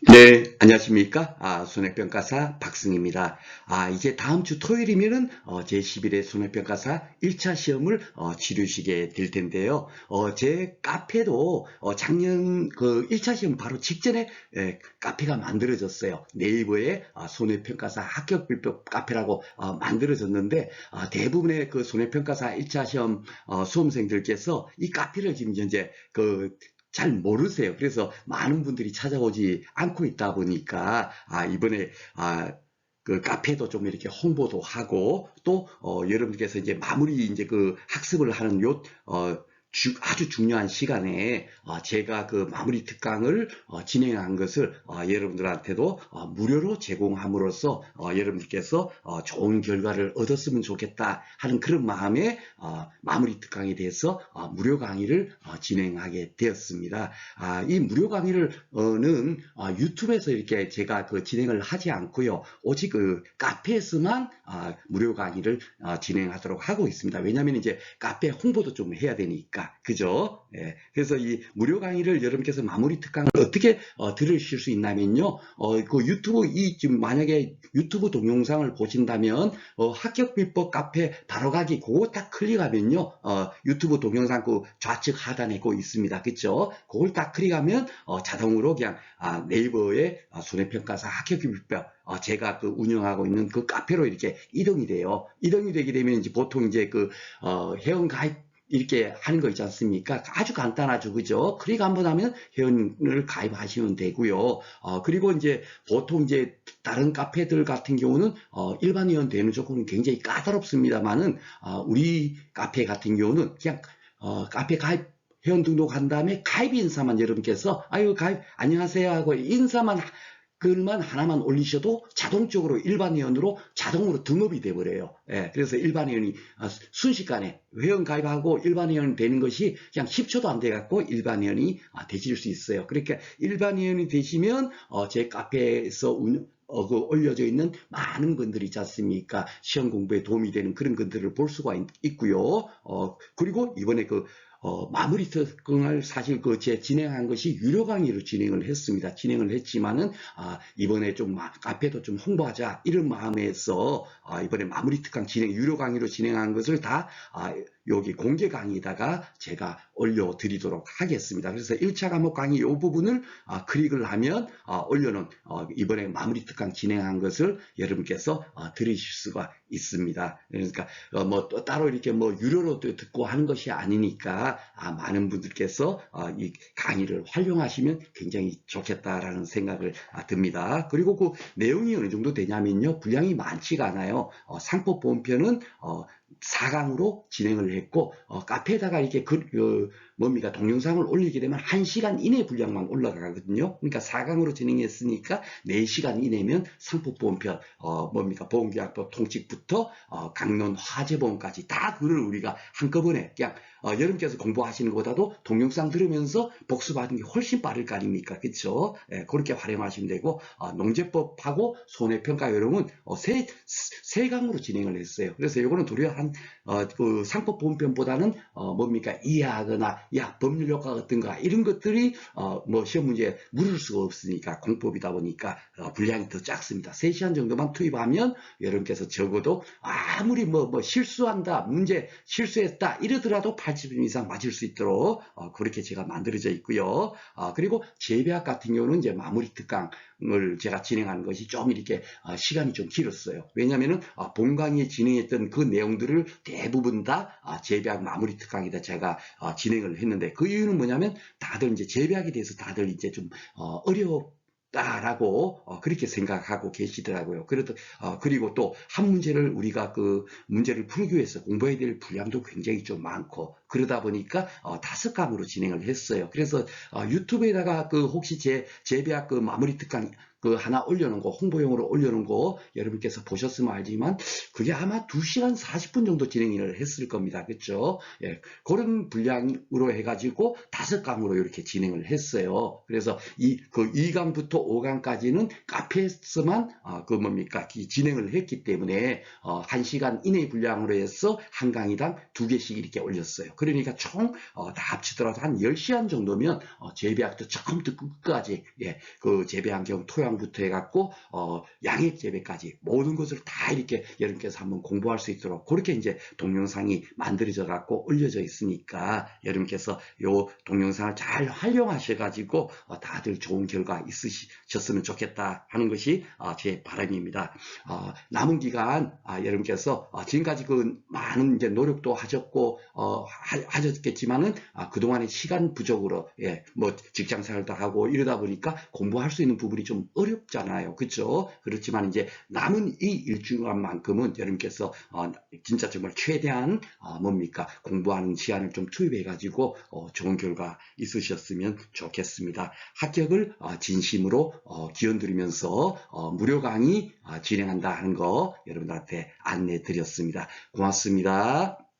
네, 안녕하십니까. 아, 손해평가사 박승입니다. 아, 이제 다음 주 토요일이면은, 어, 제11회 손해평가사 1차 시험을, 어, 치르시게 될 텐데요. 어, 제 카페도, 어, 작년 그 1차 시험 바로 직전에, 예, 카페가 만들어졌어요. 네이버에, 아, 손해평가사 합격비법 카페라고, 어, 만들어졌는데, 아, 대부분의 그 손해평가사 1차 시험, 어, 수험생들께서 이 카페를 지금 현재, 그, 잘 모르세요. 그래서 많은 분들이 찾아오지 않고 있다 보니까 아 이번에 아 그 카페도 좀 이렇게 홍보도 하고 또 어, 여러분께서 이제 마무리 이제 그 학습을 하는 요 어, 주, 아주 중요한 시간에 어, 제가 그 마무리 특강을 어, 진행한 것을 어, 여러분들한테도 어, 무료로 제공함으로써 어, 여러분들께서 어, 좋은 결과를 얻었으면 좋겠다 하는 그런 마음에 어, 마무리 특강에 대해서 어, 무료 강의를 어, 진행하게 되었습니다. 아, 이 무료 강의를는 어, 유튜브에서 이렇게 제가 그 진행을 하지 않고요. 오직 그 카페에서만 아, 무료 강의를 어, 진행하도록 하고 있습니다. 왜냐하면 이제 카페 홍보도 좀 해야 되니까. 그죠? 예. 그래서 이 무료 강의를 여러분께서 마무리 특강을 어떻게 어, 들으실 수 있냐면요. 어, 그 유튜브 이 지금 만약에 유튜브 동영상을 보신다면 어, 합격 비법 카페 바로 가기 그거 딱 클릭하면요. 어, 유튜브 동영상 그 좌측 하단에 그 있습니다. 그죠? 그걸 딱 클릭하면 어, 자동으로 그냥 아, 네이버에 아, 손해평가사 합격 비법 어, 제가 그 운영하고 있는 그 카페로 이렇게 이동이 돼요. 이동이 되게 되면 이제 보통 이제 그 어, 회원 가입 이렇게 하는 거 있지 않습니까? 아주 간단하죠. 그죠? 클릭 한번 하면 회원을 가입하시면 되고요. 어, 그리고 이제 보통 이제 다른 카페들 같은 경우는 어, 일반 회원 되는 조건은 굉장히 까다롭습니다만은 어, 우리 카페 같은 경우는 그냥 어, 카페 가입 회원 등록한 다음에 가입 인사만 여러분께서 아유 가입 안녕하세요 하고 인사만 글만 하나만 올리셔도 자동적으로 일반 회원으로 자동으로 등업이 돼버려요. 예, 그래서 일반 회원이 아, 순식간에 회원 가입하고 일반 회원 되는 것이 그냥 10초도 안 돼갖고 일반 회원이 아, 되실 수 있어요. 그러니까 일반 회원이 되시면 어, 제 카페에서 운, 어, 그 올려져 있는 많은 분들이 있지 않습니까? 시험 공부에 도움이 되는 그런 것들을 볼 수가 있, 고요 어, 그리고 이번에 그 어, 마무리 특강을 사실 그 제 진행한 것이 유료 강의로 진행을 했습니다. 진행을 했지만은 아, 이번에 좀 카페도 좀 홍보하자 이런 마음에서 아, 이번에 마무리 특강 진행 유료 강의로 진행한 것을 다 아, 여기 공개 강의에다가 제가 올려드리도록 하겠습니다. 그래서 1차 과목 강의 이 부분을 아, 클릭을 하면 아, 올려놓은 어, 이번에 마무리 특강 진행한 것을 여러분께서 어, 들으실 수가 있습니다. 그러니까 어, 뭐 따로 이렇게 뭐 유료로 듣고 하는 것이 아니니까 아, 많은 분들께서 어, 이 강의를 활용하시면 굉장히 좋겠다라는 생각을 아, 듭니다. 그리고 그 내용이 어느 정도 되냐면요. 분량이 많지가 않아요. 어, 상법 본편은 어, 4강으로 진행을 했고 어, 카페에다가 이렇게 그, 그 뭡니까 동영상을 올리게 되면 1시간 이내 분량만 올라가거든요. 그러니까 4강으로 진행했으니까 4시간 이내면 상품보험편 어, 뭡니까 보험계약법 통칙부터 어, 강론 화재보험까지 다 그걸 우리가 한꺼번에 그냥 어, 여러분께서 공부하시는 것보다도 동영상 들으면서 복습하는 게 훨씬 빠를 거 아닙니까? 그렇죠? 예, 그렇게 활용하시면 되고 어, 농제법하고 손해평가 요령은 어, 세, 세 강으로 진행을 했어요. 그래서 이거는 도리어 한 어, 그 상법 본편보다는 어, 뭡니까 이해하거나 야 법률 효과 같은 거 이런 것들이 어, 뭐 시험 문제에 물을 수가 없으니까 공법이다 보니까 어, 분량이 더 작습니다. 3시간 정도만 투입하면 여러분께서 적어도 아무리 뭐, 뭐 실수한다 문제 실수했다 이러더라도 80분 이상 맞을 수 있도록 어, 그렇게 제가 만들어져 있고요. 어, 그리고 재배학 같은 경우는 이제 마무리 특강을 제가 진행하는 것이 좀 이렇게 어, 시간이 좀 길었어요. 왜냐하면은 어, 본강의에 진행했던 그 내용들을 대부분 다 어, 재배학 마무리 특강에다 제가 어, 진행을 했는데 그 이유는 뭐냐면 다들 이제 재배학에 대해서 다들 이제 좀 어, 어려 다라고 어, 그렇게 생각하고 계시더라고요. 그래도 어, 그리고 또 한 문제를 우리가 그 문제를 풀기 위해서 공부해야 될 분량도 굉장히 좀 많고 그러다 보니까 어, 다섯 강으로 진행을 했어요. 그래서 어, 유튜브에다가 그 혹시 제 재배학 그 마무리 특강 그 하나 올려놓은 거 홍보용으로 올려놓은 거 여러분께서 보셨으면 알지만 그게 아마 2시간 40분 정도 진행을 했을 겁니다. 그렇죠? 예, 그런 분량으로 해가지고 다섯 강으로 이렇게 진행을 했어요. 그래서 이 그 2강부터 5강까지는 카페에서만 어, 그 뭡니까 기- 진행을 했기 때문에 어, 1시간 이내 분량으로 해서 한 강의당 두 개씩 이렇게 올렸어요. 그러니까 총 어, 다 합치더라도 한 10시간 정도면 어, 재배학도 처음부터 끝까지 예, 그 재배환경 토양 부터 해갖고 어, 양액 재배까지 모든 것을 다 이렇게 여러분께서 한번 공부할 수 있도록 그렇게 이제 동영상이 만들어져 갖고 올려져 있으니까 여러분께서 요 동영상을 잘 활용하셔가지고 어, 다들 좋은 결과 있으셨으면 좋겠다 하는 것이 어, 제 바람입니다. 어, 남은 기간 아, 여러분께서 어, 지금까지 그 많은 이제 노력도 하셨고 어, 하, 하셨겠지만은 아, 그동안의 시간 부족으로 예, 뭐 직장 생활도 하고 이러다 보니까 공부할 수 있는 부분이 좀 어렵잖아요. 그렇죠? 그렇지만 이제 남은 이 일주일만큼은 여러분께서 어, 진짜 정말 최대한 어, 뭡니까 공부하는 시간을 좀 투입해 가지고 어, 좋은 결과 있으셨으면 좋겠습니다. 합격을 어, 진심으로 어, 기원 드리면서 어, 무료 강의 어, 진행한다 하는 거 여러분들한테 안내 드렸습니다. 고맙습니다.